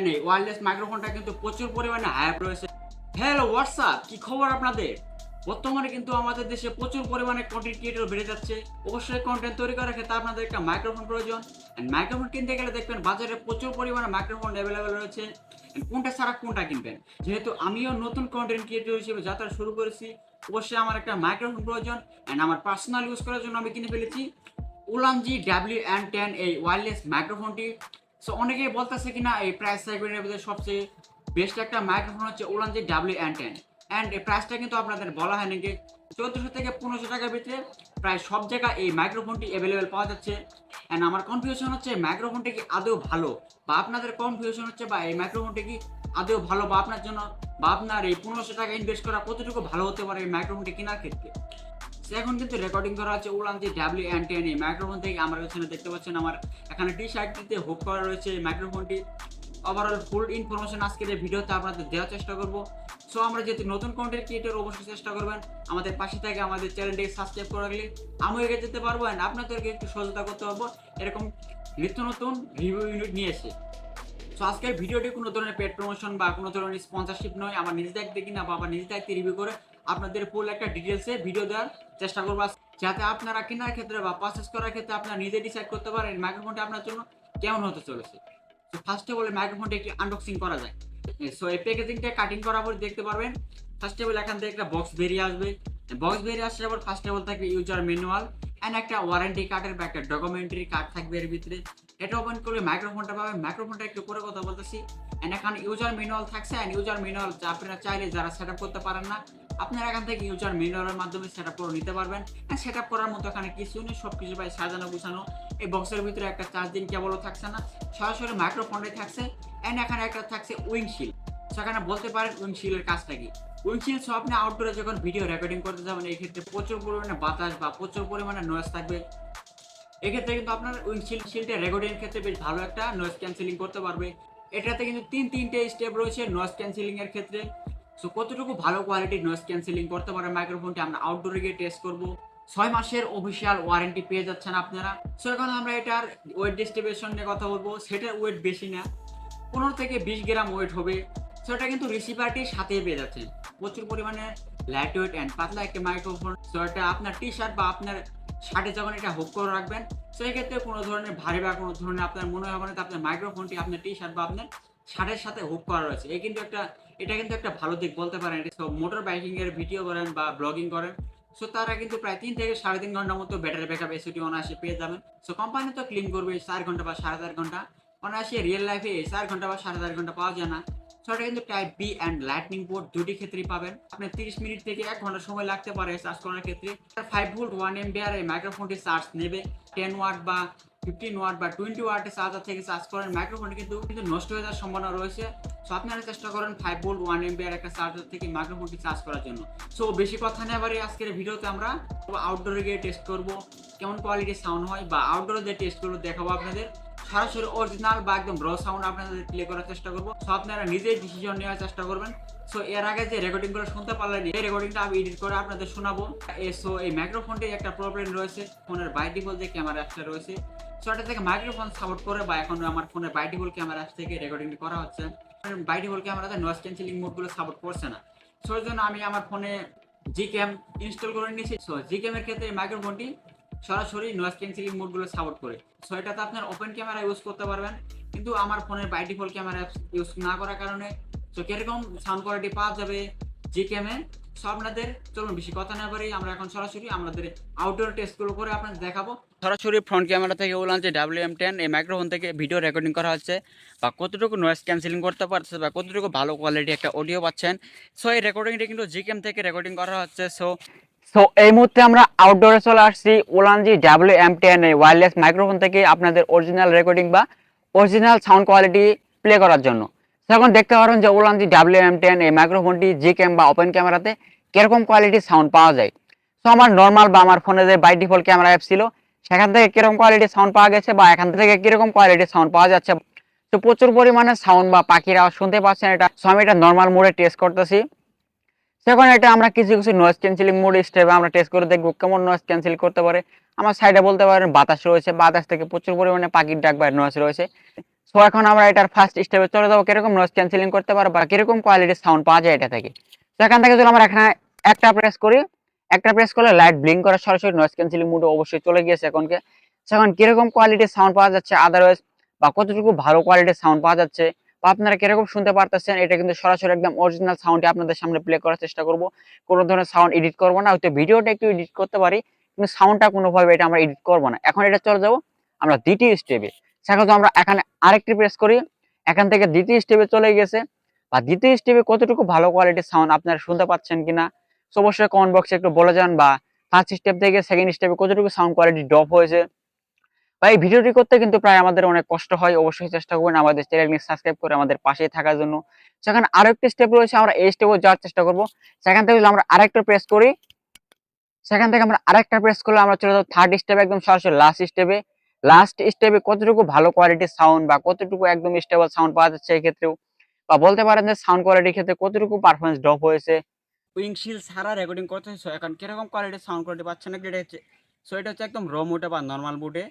নেই ওয়্যারলেস মাইক্রোফোনটা কিন্তু প্রচুর পরিমাণে হাইপ রয়েছে। হ্যালো হোয়াটসঅ্যাপ কি খবর আপনাদের? বর্তমানে কিন্তু আমাদের দেশে প্রচুর পরিমাণে কন্টেন্ট ক্রিয়েটর বেড়ে যাচ্ছে। অবশ্যই কন্টেন্ট তৈরি করার ক্ষেত্রে আপনাদের একটা মাইক্রোফোন প্রয়োজন। মাইক্রোফোন কিনতে গেলে দেখবেন বাজারে প্রচুর পরিমাণে মাইক্রোফোন অ্যাভেলেবেল রয়েছে। কোনটা ছাড়া কোনটা কিনবেন? যেহেতু আমিও নতুন কন্টেন্ট ক্রিয়েটর হিসেবে যাত্রা শুরু করেছি, অবশ্যই আমার একটা মাইক্রোফোন প্রয়োজন। অ্যান্ড আমার পার্সোনাল ইউজ করার জন্য আমি কিনে ফেলেছি উলানজি ডাব্লিউ এন টেন এই ওয়্যারলেস মাইক্রোফোনটি সো অনেকেই বলতেছে কিনা, এই প্রাইস সেগমেন্টের ভিতরে সবচেয়ে বেস্ট একটা মাইক্রোফোন হচ্ছে Ulanzi W N ten and এই প্রাইসটা কিন্তু আপনাদের বলা হয় নাকি চোদ্দোশো থেকে পনেরোশো টাকার ভিতরে প্রায় সব জায়গায় এই মাইক্রোফোনটি অ্যাভেলেবেল পাওয়া যাচ্ছে। অ্যান্ড আমার কনফিউশন হচ্ছে মাইক্রোফোনটি কি আদৌ ভালো? বা আপনাদের কনফিউশন হচ্ছে, বা এই মাইক্রোফোনটি কি আদৌ ভালো বা আপনার জন্য, বা আপনার এই পনেরোশো টাকা ইনভেস্ট করা কতটুকু ভালো হতে পারে এই মাইক্রোফোনটি কেনার ক্ষেত্রে? এখন কিন্তু রেকর্ডিং করা আছে উলান যে ডাব্লিউ এন টেন এই মাইক্রোফোন থেকে আমার এখানে দেখতে পাচ্ছেন আমার এখানে টি শার্টটিতে হুক করা রয়েছে মাইক্রোফোনটি ওভারঅল ফুল ইনফরমেশন আজকের এই ভিডিওতে আপনাদের দেওয়ার চেষ্টা করব। সো আমরা যেহেতু নতুন কন্টেন্ট ক্রিয়েটর অবশ্যই চেষ্টা করবেন আমাদের পাশে থেকে আমাদের চ্যানেলটিকে সাবস্ক্রাইব করে রাখলে আমি এগিয়ে যেতে পারব অ্যান্ড আপনাদেরকে একটু সহযোগিতা করতে পারব। এরকম নিত্য নতুন রিভিউ ইউনিট নিয়ে এসে। সো আজকের ভিডিওটি কোনো ধরনের পেড প্রমোশন বা কোনো ধরনের স্পন্সরশিপ নয়। আমার নিজে দায়িত্ব দেখি না বা আমার নিজে দায়িত্বে রিভিউ করে আপনাদের ফুল একটা ডিটেলসে ভিডিও দেওয়ার চেষ্টা করব যাতে আপনারা কেনার ক্ষেত্রে বা পারচেস করার ক্ষেত্রে আপনারা নিজে ডিসাইড করতে পারেন মাইক্রোফোনটা আপনার জন্য কেমন হতে চলেছে। তো ফার্স্টে বলে মাইক্রোফোনটা একটি আনবক্সিং করা যায়। সো এই প্যাকেজিংটা কাটিং করার পর দেখতে পারবেন ফার্স্টে বলে এখান থেকে একটা বক্স বেরিয়ে আসবে। বক্স বেরিয়ে আসার পর ফার্স্টে বল থাকবে ইউজার ম্যানুয়াল অ্যান্ড একটা ওয়ারেন্টি কার্ডের বা একটা ডকুমেন্টারি কার্ড থাকবে এর ভিতরে। এটা ওপেন করলে মাইক্রোফোনটা পাবে মাইক্রোফোনটা একটু পরে কথা বলতেছি। অ্যান্ড এখানে ইউজার ম্যানুয়াল থাকছে অ্যান্ড ইউজার ম্যানুয়াল আপনারা চাইলে যারা সেট করতে পারেন না, আপনারা এখান থেকে ইউজার ম্যানুয়ালের মাধ্যমে সেট আপ করে নিতে পারবেন। হ্যাঁ সেট আপ করার মতো এখানে কিছু নেই সব কিছু ভাই সাজানো গুছানো। এই বক্সের ভিতরে একটা চার্জিং কেবলও থাকছে না, সরাসরি মাইক্রোফোনটাই থাকছে। অ্যান্ড এখানে একটা থাকছে উইংশিল সেখানে বলতে পারেন উইংশিলের কাজটা কি? উইংশিল সব আপনি আউটডোরে যখন ভিডিও রেকর্ডিং করতে যাবেন, এই ক্ষেত্রে প্রচুর পরিমাণে বাতাস বা প্রচুর পরিমাণে নয়েজ থাকবে। এক্ষেত্রে কিন্তু আপনার উইংশিল শিলটা রেকর্ডিং ক্ষেত্রে বেশ ভালো একটা নয়েজ ক্যান্সেলিং করতে পারবে। এটাতে কিন্তু তিন, তিনটে স্টেপ রয়েছে নয়েজ ক্যান্সেলিং এর ক্ষেত্রে। সো কতটুকু ভালো কোয়ালিটির নয়েজ ক্যান্সেলিং করতে পারে মাইক্রোফোনটি আমরা আউটডোরে গিয়ে টেস্ট করব। ছয় মাসের অফিসিয়াল ওয়ারেন্টি পেয়ে যাচ্ছেন আপনারা। সো এখন আমরা এটার ওয়েট ডিস্ট্রিবিউশন নিয়ে কথা বলব। সেটার ওয়েট বেশি না। পনেরো থেকে বিশ গ্রাম ওয়েট হবে। সো এটা কিন্তু রিসিভারটির সাথে পেয়ে যাচ্ছেন। প্রচুর পরিমাণে লাইট ওয়েট অ্যান্ড পাতলা একটা মাইক্রোফোন সো এটা আপনার টি শার্ট বা আপনার শার্টে যখন এটা হুক করে রাখবেন সেই ক্ষেত্রে কোনো ধরনের ভারী বা কোনো ধরনের আপনার মনে হবে না আপনার মাইক্রোফোনটি আপনার টি শার্ট বা আপনার শার্টের সাথে হুক করা রয়েছে। এই কিন্তু একটা, এটা কিন্তু একটা ভালো দিক বলতে পারেন। সো মোটর বাইকিং এর ভিডিও করেন বা ব্লগিং করেন। সো তারা কিন্তু প্রায় তিন থেকে সাড়ে তিন ঘণ্টার মতো ব্যাটারি ব্যাকআপ এসিটি অনায়াসে পেয়ে যাবেন। সো কোম্পানি তো ক্লিন করবে, চার ঘণ্টা বা সাড়ে চার ঘণ্টা। অনায়াসে রিয়েল লাইফে চার ঘণ্টা বা সাড়ে চার ঘণ্টা পাওয়া যায় না। এটা কিন্তু type B and lightning board দুটি ক্ষেত্রেই পাবেন। আপনি তিরিশ মিনিট থেকে এক ঘণ্টা সময় লাগতে পারে চার্জ করার ক্ষেত্রে। Five volt one M BR এই মাইক্রোফোনটি চার্জ নেবে। টেন ওয়াট বা ফিফটিন ওয়াট বা টোয়েন্টি ওয়াটের চার্জার থেকে চার্জ করেন মাইক্রোফোনটি কিন্তু কিন্তু নষ্ট হয়ে যাওয়ার সম্ভাবনা রয়েছে। সো আপনারা চেষ্টা করেন five volt one M BR একটা চার্জার থেকে মাইক্রোফোনটি চার্জ করার জন্য। সো বেশি কথা নেই এবারে আজকের ভিডিওতে আমরা আউটডোরে গিয়ে টেস্ট করব। কেমন কোয়ালিটির সাউন্ড হয় বা আউটডোরে যে টেস্ট করব দেখাবো আপনাদের। সরাসরি অরিজিনাল বা একদম র সাউন্ড আপনাদের প্লে করার চেষ্টা করব। সো আপনারা নিজেই ডিসিশন নেওয়ার চেষ্টা করবেন। সো এর আগে যে রেকর্ডিং করে শুনতে পারলেন এই রেকর্ডিংটা আমি এডিট করে আপনাদের শোনাবো। সো এই মাইক্রোফোনটি একটা প্রবলেম রয়েছে। ফোনের বাইডিবল যে ক্যামেরা অ্যাপসটা রয়েছে সো এটা থেকে মাইক্রোফোন সাপোর্ট করে বা এখন আমার ফোনের বাইডিবল ক্যামেরা থেকে রেকর্ডিংটি করা হচ্ছে। বাইডিবল ক্যামেরাতে নয়েজ ক্যান্সেলিং মোডগুলো সাপোর্ট করছে না। সো জন্য আমি আমার ফোনে জি ক্যাম ইনস্টল করে নিয়েছি। সো জি ক্যামের ক্ষেত্রে মাইক্রোফোনটি সরাসরি নয়েজ ক্যান্সেলিং মোডগুলো সাপোর্ট করে। সো এটাতে আপনার ওপেন ক্যামেরা ইউজ করতে পারবেন, কিন্তু আমার ফোনের বাই ডিফল্ট ক্যামেরা ইউজ না করার কারণে। সো কীরকম সাউন্ড কোয়ালিটি পাওয়া যাবে জি ক্যামে সো আপনাদের, চলুন বেশি কথা না পারি আমরা এখন সরাসরি আমাদের আউটডোর টেস্টগুলো করে আপনাদের দেখাবো। সরাসরি ফ্রন্ট ক্যামেরা থেকে বললাম যে ডাব্লিউ এম টেন এই মাইক্রোফোন থেকে ভিডিও রেকর্ডিং করা হচ্ছে, বা কতটুকু নয়েজ ক্যান্সেলিং করতে পারছে, বা কতটুকু ভালো কোয়ালিটি একটা অডিও পাচ্ছেন। সো এই রেকর্ডিংটা কিন্তু জি ক্যাম থেকে রেকর্ডিং করা হচ্ছে সো সো এই মুহূর্তে আমরা আউটডোরে চলে আসছি। ওলানজি ডাব্লিউ এম টেন এই ওয়্যারলেস মাইক্রোফোন থেকে আপনাদের অরিজিনাল রেকর্ডিং বা অরিজিনাল সাউন্ড কোয়ালিটি প্লে করার জন্য। এখন দেখতে পারেন যে ওলানজি ডাব্লিউ এম টেন এই মাইক্রোফোনটি জি ক্যাম বা ওপেন ক্যামেরাতে কীরকম কোয়ালিটির সাউন্ড পাওয়া যায়। সো আমার নর্মাল বা আমার ফোনে যে বাই ডিফল্ট ক্যামেরা অ্যাপ ছিল, সেখান থেকে কীরকম কোয়ালিটির সাউন্ড পাওয়া গেছে বা এখান থেকে কীরকম কোয়ালিটির সাউন্ড পাওয়া যাচ্ছে। তো প্রচুর পরিমাণে সাউন্ড বা পাখির শুনতে পাচ্ছেন এটা। সো আমি এটা নর্মাল মোডে টেস্ট করতেছি। সেখানে এটা আমরা কিছু কিছু নয়েজ ক্যান্সেলিং মোড স্টেপে আমরা টেস্ট করে দেখব কেমন নয়েজ ক্যান্সেল করতে পারে। আমার সাইডে বলতে পারেন বাতাস রয়েছে, বাতাস থেকে প্রচুর পরিমাণে পাখির ডাক বা নয়েজ রয়েছে। সো এখন আমরা এটার ফার্স্ট স্টেপে চলে যাব, কীরকম নয়েজ ক্যান্সেলিং করতে পারব বা কীরকম কোয়ালিটির সাউন্ড পাওয়া যায় এটা থেকে। তো এখান থেকে যদি আমরা এখানে একটা প্রেস করি, একটা প্রেস করলে লাইট ব্লিঙ্ক করা সরাসরি নয়েজ ক্যান্সেলিং মোডে অবশ্যই চলে গিয়েছে এখনকে। এখন কীরকম কোয়ালিটির সাউন্ড পাওয়া যাচ্ছে আদারওয়াইজ বা কতটুকু ভালো কোয়ালিটির সাউন্ড পাওয়া যাচ্ছে বা আপনারা কীরকম শুনতে পারতেছেন, এটা কিন্তু সরাসরি একদম অরিজিনাল সাউন্ডে আপনাদের সামনে প্লে করার চেষ্টা করব। কোনো ধরনের সাউন্ড এডিট করব না, হয়তো ভিডিওটা একটু এডিট করতে পারি, কিন্তু সাউন্ডটা কোনোভাবে এটা আমরা এডিট করব না। এখন এটা চলে যাব আমরা দ্বিতীয় স্টেপে সেখানে আমরা এখানে আরেকটি প্রেস করি, এখান থেকে দ্বিতীয় স্টেপে চলে গেছে। বা দ্বিতীয় স্টেপে কতটুকু ভালো কোয়ালিটির সাউন্ড আপনারা শুনতে পাচ্ছেন কিনা, অবশ্যই কমেন্ট বক্সে একটু বলে যান বা ফার্স্ট স্টেপ থেকে সেকেন্ড স্টেপে কতটুকু সাউন্ড কোয়ালিটি ড্রপ হয়েছে। বা এই ভিডিওটি করতে কিন্তু প্রায় আমাদের অনেক কষ্ট হয়। অবশ্যই চেষ্টা করবেন আমাদের চ্যানেলটি সাবস্ক্রাইব করে আমাদের পাশেই থাকার জন্য। সেখানে আরও একটি স্টেপ রয়েছে, আমরা এই স্টেপে যাওয়ার চেষ্টা করব। সেখান থেকে আমরা আরেকটা প্রেস করি, সেখান থেকে আমরা আরেকটা প্রেস করলে আমরা চলে যাব থার্ড স্টেপে একদম সরাসরি লাস্ট স্টেপে লাস্ট স্টেপে কতটুকু ভালো কোয়ালিটির সাউন্ড বা কতটুকু একদম স্টেবল সাউন্ড পাওয়া যাচ্ছে এই ক্ষেত্রেও বা বলতে পারেন যে সাউন্ড কোয়ালিটির ক্ষেত্রে কতটুকু পারফরমেন্স ড্রপ হয়েছে। উইংশিল ছাড়া রেকর্ডিং করতেছে এখন কীরকম কোয়ালিটির সাউন্ড কোয়ালিটি পাচ্ছেন এটা হচ্ছে সো এটা হচ্ছে একদম র মোডে বা নর্মাল মোডে